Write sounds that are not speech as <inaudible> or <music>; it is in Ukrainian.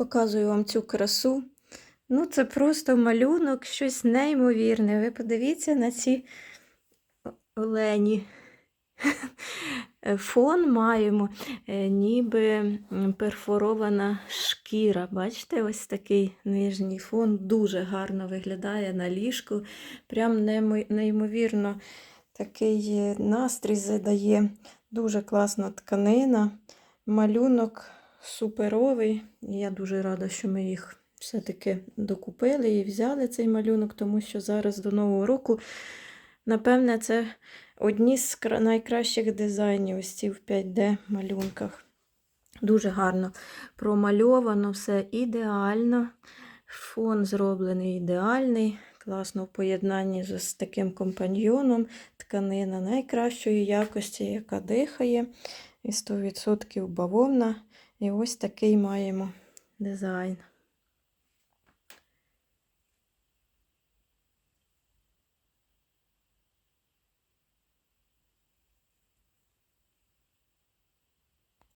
Показую вам цю красу. Ну, це просто малюнок, щось неймовірне. Ви подивіться на ці олені. <laughs> Фон маємо, е, ніби перфорована шкіра. Бачите, ось такий нижній фон дуже гарно виглядає на ліжку. Прям неймовірно такий е, настрій задає. Дуже класна тканина. Малюнок суперовий. Я дуже рада, що ми їх все-таки докупили і взяли цей малюнок, тому що зараз до Нового року, напевне, це одні з найкращих дизайнів ось ці в 5D малюнках. Дуже гарно промальовано, все ідеально. Фон зроблений ідеальний. Класно в поєднанні з таким компаньйоном. Тканина найкращої якості, яка дихає. І 100% бавовна. І ось такий маємо дизайн.